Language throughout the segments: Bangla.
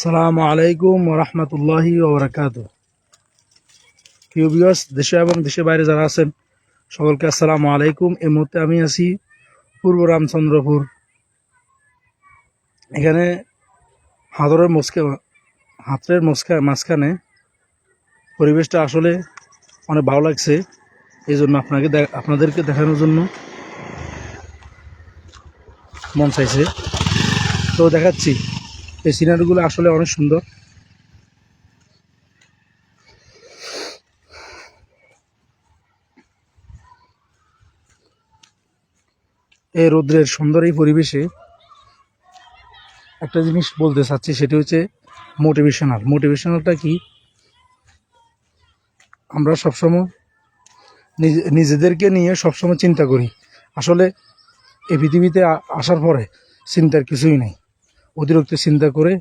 সালামু আলাইকুম রহমতুল্লাহি ওবরাকাত প্রিয় দেশে এবং দেশের বাইরে যারা আছেন, সকলকে আসসালামু আলাইকুম। এই মুহূর্তে আমি আছি পূর্ব রামচন্দ্রপুর। এখানে হাতরের মুসকে, হাতরের মুসকা, মাঝখানে পরিবেশটা আসলে অনেক ভালো লাগছে। এই জন্য আপনাকে আপনাদেরকে দেখানোর জন্য মন চাইছে। তো দেখাচ্ছি। এই সিনারিগুলো আসলে অনেক সুন্দর। এই রৌদ্রের সুন্দর এই পরিবেশে একটা জিনিস বলতে চাচ্ছি, সেটা হচ্ছে মোটিভেশনাল মোটিভেশনালটা কি? আমরা সবসময় নিজে- নিজেদেরকে নিয়ে সবসময় চিন্তা করি। আসলে এই পৃথিবীতে আসার পরে চিন্তার কিছুই নেই। অতিরিক্ত চিন্তা করে,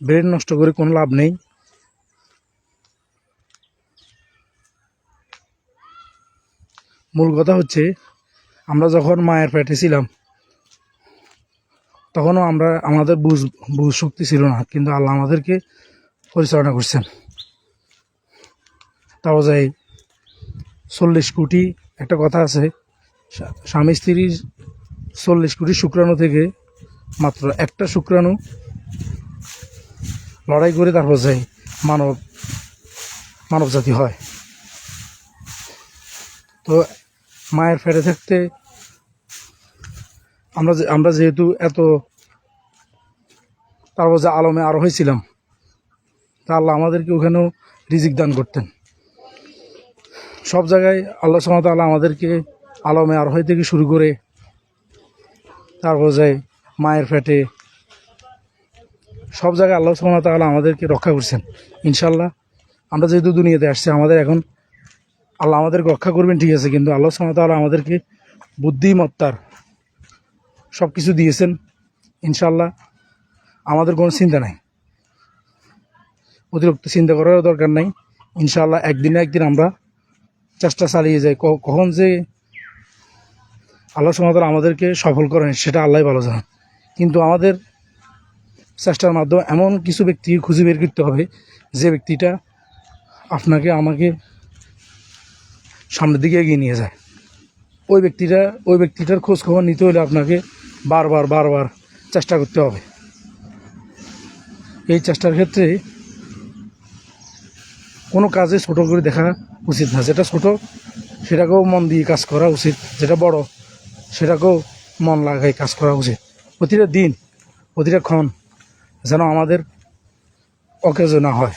ব্রেন নষ্ট করে কোনো লাভ নেই। মূল কথা হচ্ছে, আমরা যখন মায়ের পেটে ছিলাম, তখনও আমরা, আমাদের বুঝ বুঝ শক্তি ছিল না, কিন্তু আল্লাহ আমাদেরকে পরিচালনা করছেন। তাও যাই চল্লিশ কোটি, একটা কথা আছে, স্বামী স্ত্রীর চল্লিশ কোটি শুক্রাণু থেকে মাত্র একটা শুক্রাণু লড়াই করে তারপর যাই মানব মানব জাতি হয়। তো মায়ের ফেরে থাকতে আমরা আমরা যেহেতু এত তারপর যে আলমে আরও হয়েছিলাম, তা আল্লাহ আমাদেরকে ওখানেও রিজিক দান করতেন। সব জায়গায় আল্লাহ সামাত আল্লাহ আমাদেরকে আলমে আর হয় থেকে শুরু করে তারপর যায় মায়ের পেটে। সব জায়গায় আল্লাহ সুবহানাহু ওয়া তাআলা আমাদেরকে রক্ষা করছেন ইনশাল্লাহ আমরা যেহেতু দুনিয়াতে আসছি, আমাদের এখন আল্লাহ আমাদেরকে রক্ষা করবেন, ঠিক আছে, কিন্তু আল্লাহ সুবহানাহু তাহলে আমাদেরকে বুদ্ধিমত্তার সব কিছু দিয়েছেন ইনশাল্লাহ আমাদের কোনো চিন্তা নাই। অতিরিক্ত চিন্তা করারও দরকার নাই ইনশাল্লাহ একদিন একদিন আমরা চেষ্টা চালিয়ে যাই কখন যে আল্লাহ সুবহানাহু আমাদেরকে সফল করেন, সেটা আল্লাহ ভালো জানেন। কিন্তু আমাদের চেষ্টার মাধ্যমে এমন কিছু ব্যক্তি খুঁজে বের করতে হবে যে ব্যক্তিটা আপনাকে আমাকে সামনের দিকে এগিয়ে নিয়ে যায়। ওই ব্যক্তিটা, ওই ব্যক্তিটার খোঁজ খবর নিতে হলে আপনাকে বারবার বারবার চেষ্টা করতে হবে। এই চেষ্টার ক্ষেত্রে কোনো কাজে ছোট করে দেখা উচিত না। যেটা ছোট, সেটাকেও মন দিয়ে কাজ করা উচিত। যেটা বড়, সেটাকেও মন লাগাই কাজ করা উচিত। প্রতিটা দিন প্রতিটা ক্ষণ যেন আমাদের অকেজ না হয়।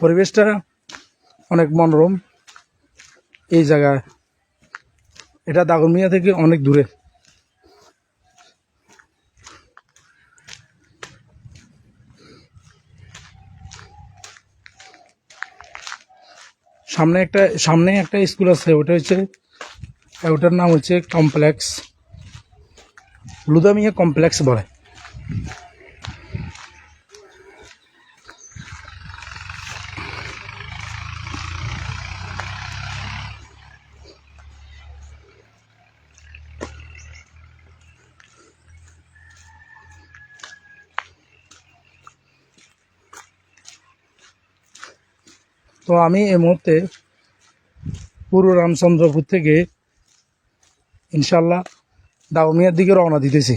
পরিবেশটা অনেক মনোরম। এই জায়গায় এটা দাগনমিয়া থেকে অনেক দূরে। সামনে একটা সামনে একটা স্কুল আছে, ওটা হচ্ছে, ওটার নাম হচ্ছে কমপ্লেক্স। লুদামিয়া কমপ্লেক্স বলে। তো আমি এই মুহূর্তে পূর্ব রামচন্দ্রপুর থেকে ইনশাল্লাহ ডাউমিয়ার দিকে রওনা দিতেছি।